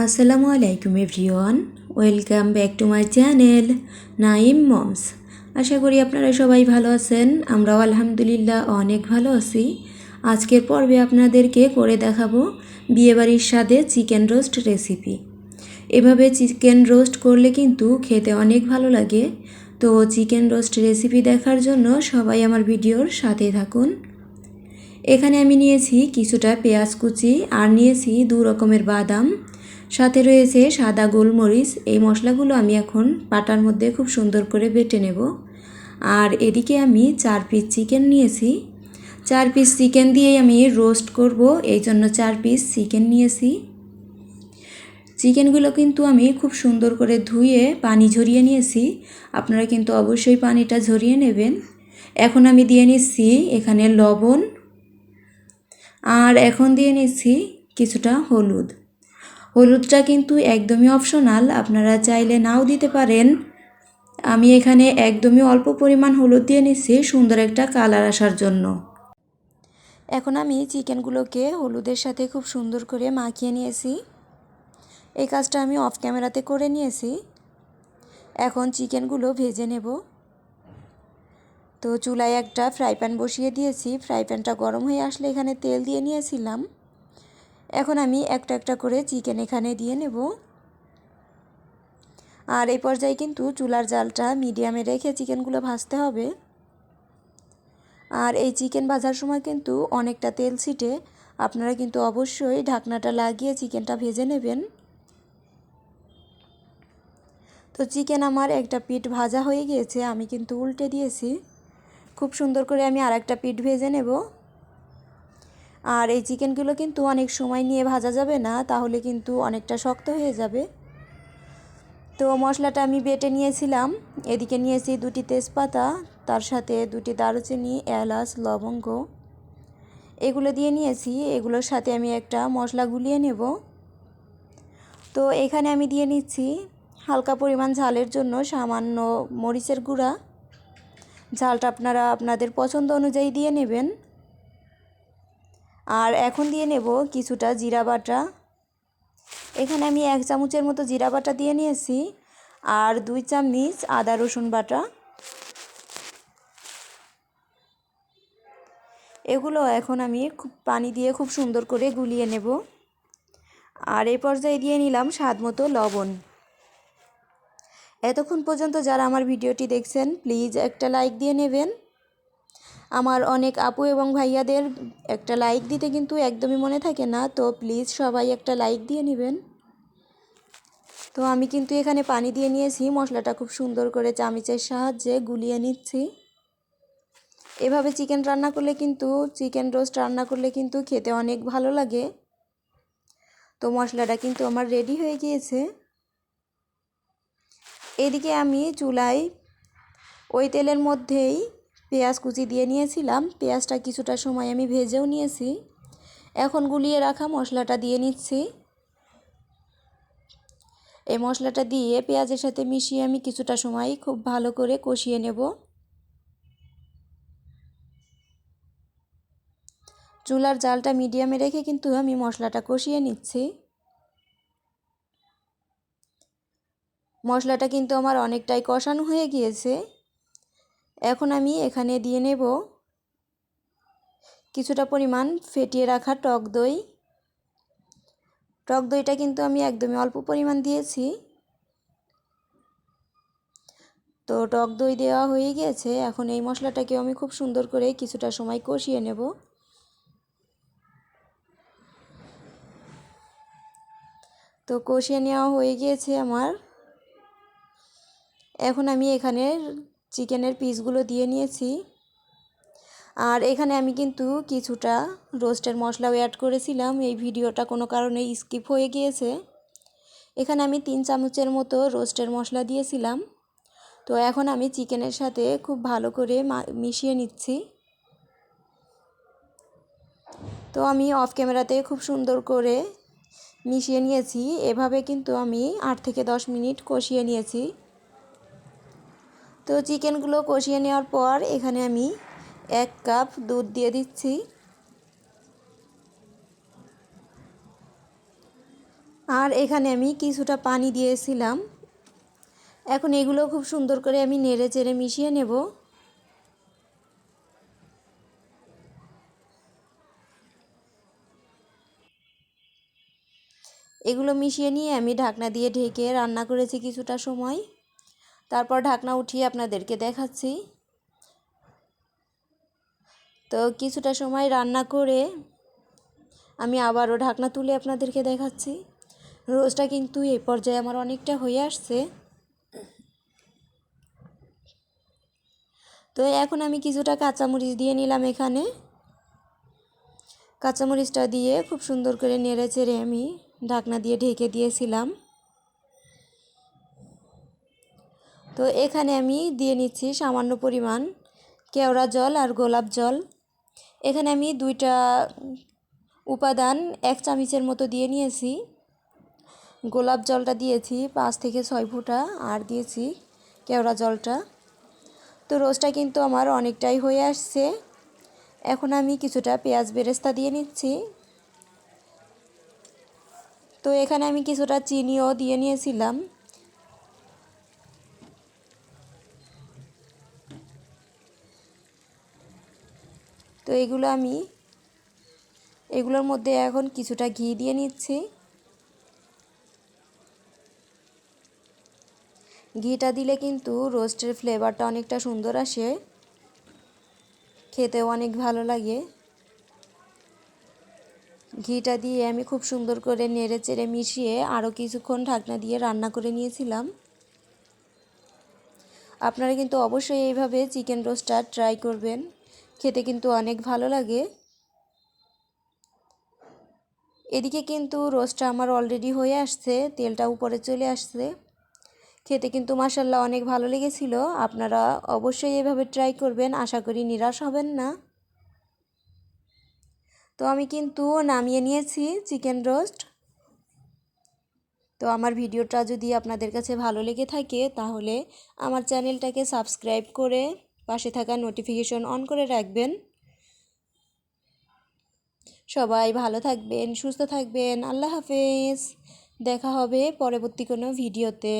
আসসালামু আলাইকুম everyone, welcome back to my channel Naim moms. আশা করি আপনারা সবাই ভালো আছেন, আমরাও আলহামদুলিল্লাহ অনেক ভালো আছি। আজকের পর্বে আপনাদেরকে করে দেখাবো বিয়েবাড়ির স্বাদে চিকেন রোস্ট রেসিপি। এভাবে চিকেন রোস্ট করলে কিন্তু খেতে অনেক ভালো লাগে। তো চিকেন রোস্ট রেসিপি দেখার জন্য সবাই আমার ভিডিওর সাথে থাকুন। এখানে আমি নিয়েছি কিছুটা পেঁয়াজ কুচি আর নিয়েছি দু রকমের বাদাম। সাথে রয়েছে সাদা গোলমরিচ। এই মশলাগুলো আমি এখন পাটার মধ্যে খুব সুন্দর করে বেটে নেব। আর এদিকে আমি চার পিস চিকেন নিয়েছি। চার পিস চিকেন দিয়েই আমি রোস্ট করব। এই জন্য চার পিস চিকেন নিয়েছি। চিকেনগুলো কিন্তু আমি খুব সুন্দর করে ধুয়ে পানি ঝরিয়ে নিয়েছি। আপনারা কিন্তু অবশ্যই পানিটা ঝরিয়ে নেবেন। এখন আমি দিয়ে নিচ্ছি এখানে লবণ আর এখন দিয়ে নিচ্ছি কিছুটা হলুদ। হলুদটা কিন্তু একদমই অপশনাল আপনারা চাইলে নাও দিতে পারেন। আমি এখানে একদমই অল্প পরিমাণ হলুদ দিয়ে নিচ্ছি, সুন্দর একটা কালার আসার জন্য। এখন আমি চিকেনগুলোকে হলুদের সাথে খুব সুন্দর করে মাখিয়ে নিয়েছি। এই কাজটা আমি অফ ক্যামেরাতে করে নিয়েছি। এখন চিকেনগুলো ভেজে নেব। তো চুলায় একটা ফ্রাই প্যান বসিয়ে দিয়েছি। ফ্রাই প্যানটা গরম হয়ে আসলে এখানে তেল দিয়ে নিয়েছিলাম। এখন আমি একটা একটা করে চিকেন এখানে দিয়ে নেব। আর এই পর্যায়ে কিন্তু চুলার জালটা মিডিয়ামে রেখে চিকেনগুলো ভাজতে হবে। আর এই চিকেন ভাজার সময় কিন্তু অনেকটা তেল ছিটে। আপনারা কিন্তু অবশ্যই ঢাকনাটা লাগিয়ে চিকেনটা ভেজে নেবেন। তো চিকেন আমার একটা পিঠ ভাজা হয়ে গিয়েছে, আমি কিন্তু উল্টে দিয়েছি। খুব সুন্দর করে আমি আর একটা পিঠ ভেজে নেব। আর এই চিকেনগুলো কিন্তু অনেক সময় নিয়ে ভাজা যাবে না, তাহলে কিন্তু অনেকটা শক্ত হয়ে যাবে। তো মশলাটা আমি বেটে নিয়েছিলাম, এদিকে নিয়েছি দুটি তেজপাতা, তার সাথে দুটি দারুচিনি, এলাচ, লবঙ্গ। এগুলো দিয়ে নিয়েছি, এগুলোর সাথে আমি একটা মশলা গুলিয়ে নেব। তো এখানে আমি দিয়ে নিচ্ছি হালকা পরিমাণ ঝালের জন্য সামান্য মরিচের গুঁড়া। ঝালটা আপনারা আপনাদের পছন্দ অনুযায়ী দিয়ে নেবেন। আর এখন দিয়ে নেব কিছুটা জিরা বাটা। এখানে আমি এক চামচের মতো জিরা বাটা দিয়ে নিয়েছি আর দুই চামচ আদা রসুন বাটা। এগুলো এখন আমি খুব পানি দিয়ে খুব সুন্দর করে গুলিয়ে নেব। আর এই পর্যায়ে দিয়ে নিলাম স্বাদ মতো লবণ। এতক্ষণ পর্যন্ত যারা আমার ভিডিওটি দেখছেন প্লিজ একটা লাইক দিয়ে নেবেন। আমার অনেক আপু এবং ভাইয়াদের একটা লাইক দিতে কিন্তু একদমই মনে থাকে না, তো প্লিজ সবাই একটা লাইক দিয়ে নেবেন। তো আমি কিন্তু এখানে পানি দিয়ে নিয়েছি, মশলাটা খুব সুন্দর করে চামিচের সাহায্যে গুলিয়ে নিচ্ছি। এভাবে চিকেন রান্না করলে কিন্তু চিকেন রোস্ট রান্না করলে কিন্তু খেতে অনেক ভালো লাগে। তো মশলাটা কিন্তু আমার রেডি হয়ে গিয়েছে। এদিকে আমি চুলায় ওই তেলের মধ্যেই পেঁয়াজ কুচি দিয়ে নিয়েছিলাম। পেঁয়াজটা কিছুটা সময় আমি ভেজেও নিয়েছি। এখন গুলিয়ে রাখা মশলাটা দিয়ে নিচ্ছি। এই মশলাটা দিয়ে পেঁয়াজের সাথে মিশিয়ে আমি কিছুটা সময় খুব ভালো করে কষিয়ে নেব। চুলার জালটা মিডিয়ামে রেখে কিন্তু আমি মশলাটা কষিয়ে নিচ্ছি। মশলাটা কিন্তু আমার অনেকটাই কষানো হয়ে গিয়েছে। এখন আমি এখানে দিয়ে নেব কিছুটা পরিমাণ ফেটিয়ে রাখা টক দই। টক দইটা কিন্তু আমি একদমই অল্প পরিমাণ দিয়েছি। তো টক দই দেওয়া হয়ে গিয়েছে, এখন এই মশলাটাকেও আমি খুব সুন্দর করে কিছুটা সময় কষিয়ে নেব। তো কষিয়ে নেওয়া হয়ে গিয়েছে আমার। এখন আমি এখানে চিকেনের পিসগুলো দিয়ে নিয়েছি। আর এখানে আমি কিন্তু কিছুটা রোস্টের মশলাও অ্যাড করেছিলাম। এই ভিডিওটা কোনো কারণে স্কিপ হয়ে গিয়েছে। এখানে আমি তিন চামচের মতো রোস্টের মশলা দিয়েছিলাম। তো এখন আমি চিকেনের সাথে খুব ভালো করে মিশিয়ে নিচ্ছি। তো আমি অফ ক্যামেরাতে খুব সুন্দর করে মিশিয়ে নিয়েছি। এভাবে কিন্তু আমি আট থেকে দশ মিনিট কষিয়ে নিয়েছি। তো চিকেনগুলো কষিয়ে নেওয়ার পর এখানে আমি এক কাপ দুধ দিয়ে দিচ্ছি। আর এখানে আমি কিছুটা পানি দিয়েছিলাম। এখন এগুলো খুব সুন্দর করে আমি নেড়ে চেড়ে মিশিয়ে নেব। এগুলো মিশিয়ে নিয়ে আমি ঢাকনা দিয়ে ঢেকে রান্না করেছি কিছুটা সময়। তারপর ঢাকনা উঠিয়ে আপনাদেরকে দেখাচ্ছি। তো কিছুটা সময় রান্না করে আমি আবারও ঢাকনা তুলে আপনাদেরকে দেখাচ্ছি। রোজটা কিন্তু এই পর্যায়ে আমার অনেকটা হয়ে আসছে। তো এখন আমি কিছুটা কাঁচামরিচ দিয়ে নিলাম এখানে। কাঁচামরিচটা দিয়ে খুব সুন্দর করে নেড়ে চেড়ে আমি ঢাকনা দিয়ে ঢেকে দিয়েছিলাম। তো এখানে আমি দিয়ে নিচ্ছি সামান্য পরিমাণ কেওড়া জল আর গোলাপ জল। এখানে আমি দুইটা উপাদান এক চামচের মতো দিয়ে নিয়েছি। গোলাপ জলটা দিয়েছি পাঁচ থেকে ছয় ফুটা আর দিয়েছি কেওড়া জলটা। তো রোজটা কিন্তু আমার অনেকটাই হয়ে আসছে। এখন আমি কিছুটা পেঁয়াজ বেরেস্তা দিয়ে নিচ্ছি। তো এখানে আমি কিছুটা চিনিও দিয়ে নিয়েছিলাম। তো এগুলো আমি, এগুলোর মধ্যে এখন কিছুটা ঘি দিয়ে নিচ্ছি। ঘিটা দিলে কিন্তু রোস্টের ফ্লেভারটা অনেকটা সুন্দর আসে। খেতেও অনেক ভালো লাগে। ঘিটা দিয়ে আমি খুব সুন্দর করে নেড়ে চেড়ে মিশিয়ে আরও কিছুক্ষণ ঢাকনা দিয়ে রান্না করে নিয়েছিলাম। আপনারা কিন্তু অবশ্যই এইভাবে চিকেন রোস্টটা ট্রাই করবেন। খেতে কিন্তু অনেক ভালো লাগে। এদিকে কিন্তু রোস্টটা আমার অলরেডি হয়ে আসছে, তেলটা উপরে চলে আসছে। খেতে কিন্তু মাসাল্লাহ অনেক ভালো লেগেছিল, আপনারা অবশ্যই এভাবে ট্রাই করবেন, আশা করি নিরাশ হবেন না। তো আমি কিন্তু নামিয়ে নিয়েছি চিকেন রোস্ট তো আমার ভিডিওটা যদি আপনাদের কাছে ভালো লেগে থাকে, তাহলে আমার চ্যানেলটাকে সাবস্ক্রাইব করে পাশে থাকা নোটিফিকেশন অন করে রাখবেন। সবাই ভালো থাকবেন, সুস্থ থাকবেন। আল্লাহ হাফেজ। দেখা হবে পরবর্তী কোনো ভিডিওতে